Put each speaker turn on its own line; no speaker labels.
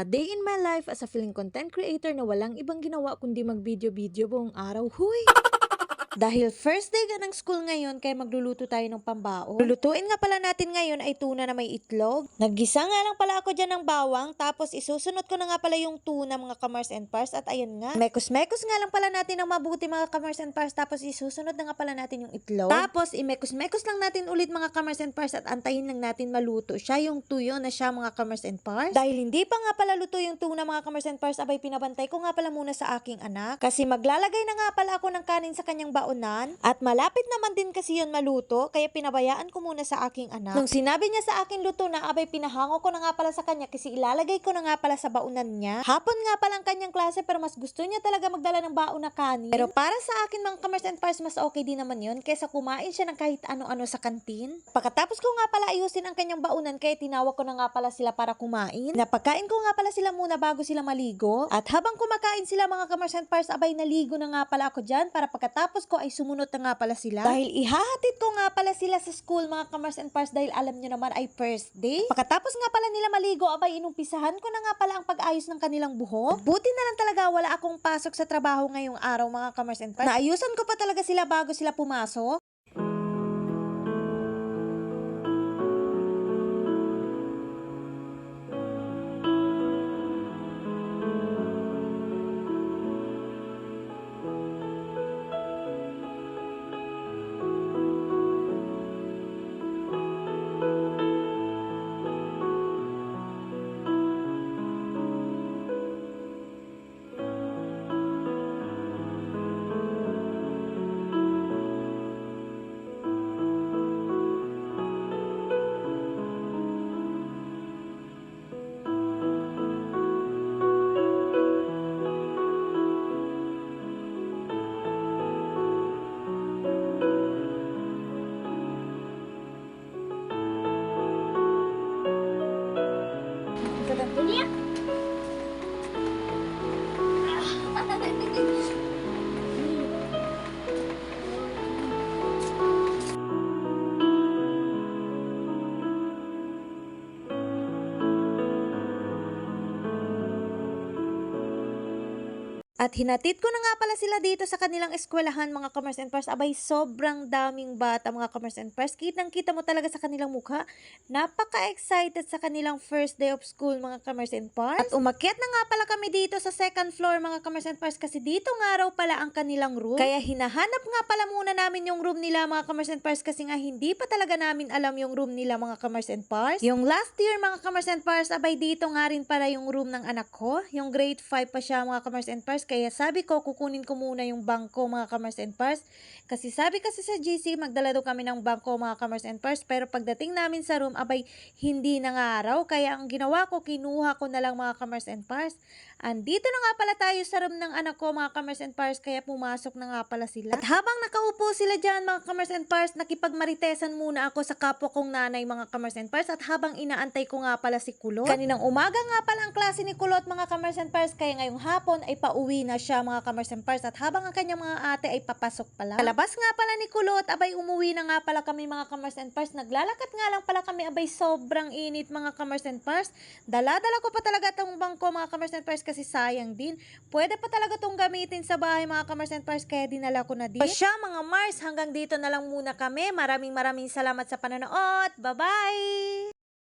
A day in my life as a feeling content creator na walang ibang ginawa kundi mag-video-video buong araw. Huy! Dahil first day ka ng school ngayon, kaya magluluto tayo ng pambaon. Lulutuin nga pala natin ngayon ay tuna na may itlog. Naggisa nga lang pala ako dyan ng bawang, tapos isusunod ko na nga pala yung tuna mga kamars and pars. At ayun nga, mekos-mekos nga lang pala natin ng mabuti mga kamars and pars, tapos isusunod na nga pala natin yung itlog. Tapos imekos-mekos lang natin ulit mga kamars and pars at antayin lang natin maluto siya yung tuyo na siya mga kamars and pars. Dahil hindi pa nga pala luto yung tuna mga kamars and pars, abay pinabantay ko nga pala muna sa aking anak. Kasi maglalagay na nga pala ako ng kanin sa kanyang baonan at malapit naman din kasi yun maluto kaya pinabayaan ko muna sa aking anak. Nung sinabi niya sa akin luto na abay pinahango ko na nga pala sa kanya kasi ilalagay ko na nga pala sa baonan niya. Hapon nga pala ang kanyang klase pero mas gusto niya talaga magdala ng baon na kanin. Pero para sa akin mga kamers and pars mas okay din naman yun kaysa kumain siya ng kahit ano-ano sa kantin. Pagkatapos ko nga pala ayusin ang kanyang baonan kaya tinawag ko na nga pala sila para kumain. Napagkain ko nga pala sila muna bago sila maligo. At habang kumakain sila mga kamers and pars abay naligo na nga pala ako dyan para pagkatapos ko ay sumunod na nga pala sila. Dahil ihahatid ko nga pala sila sa school mga kamers and pars dahil alam nyo naman ay first day. Pagkatapos nga pala nila maligo abay inumpisahan ko na nga pala ang pag-ayos ng kanilang buhok. Buti na lang talaga wala akong pasok sa trabaho ngayong araw mga kamers and pars. Naayusan ko pa talaga sila bago sila pumasok. 的。你 At hinatid ko na nga pala sila dito sa kanilang eskwelahan mga commerce and pars. Abay, sobrang daming bata mga commerce and pars. Kitang kita mo talaga sa kanilang mukha. Napaka-excited sa kanilang first day of school mga commerce and pars. At umakyat na nga pala kami dito sa second floor mga commerce and pars kasi dito nga raw pala ang kanilang room. Kaya hinahanap nga pala muna namin yung room nila mga commerce and pars kasi nga hindi pa talaga namin alam yung room nila mga commerce and pars. Yung last year mga commerce and pars, abay dito nga rin pala yung room ng anak ko. Yung grade 5 pa siya mga commerce and pars. Kaya sabi ko, kukunin ko muna yung bangko mga commerce and pars. Kasi sabi kasi sa GC, magdala daw kami ng bangko mga commerce and pars. Pero pagdating namin sa room, abay, hindi na nga raw. Kaya ang ginawa ko, kinuha ko na lang mga commerce and pars. Andito na nga pala tayo sa room ng anak ko mga commerce and pars. Kaya pumasok na nga pala sila. At habang nakaupo sila dyan mga commerce and pars, nakipagmaritesan muna ako sa kapwa kong nanay mga commerce and pars. At habang inaantay ko nga pala si Kulot. Kaninang umaga nga pala ang klase ni Kulot mga commerce and pars. Kaya ngayong hapon ay pauwi na siya mga commerce and pars. At habang ang kanyang mga ate ay papasok pala. Kalabas nga pala ni Kulot, abay umuwi na nga pala kami mga commerce and pars. Naglalakad nga lang pala kami, abay sobrang init mga commerce and pars. Dala-dala ko pa talaga tong bangko mga commerce and pars kasi sayang din. Pwede pa talaga tong gamitin sa bahay mga commerce and pars kaya dinala ko na din. Siya mga Mars, hanggang dito na lang muna kami. Maraming maraming salamat sa panonood. Bye-bye!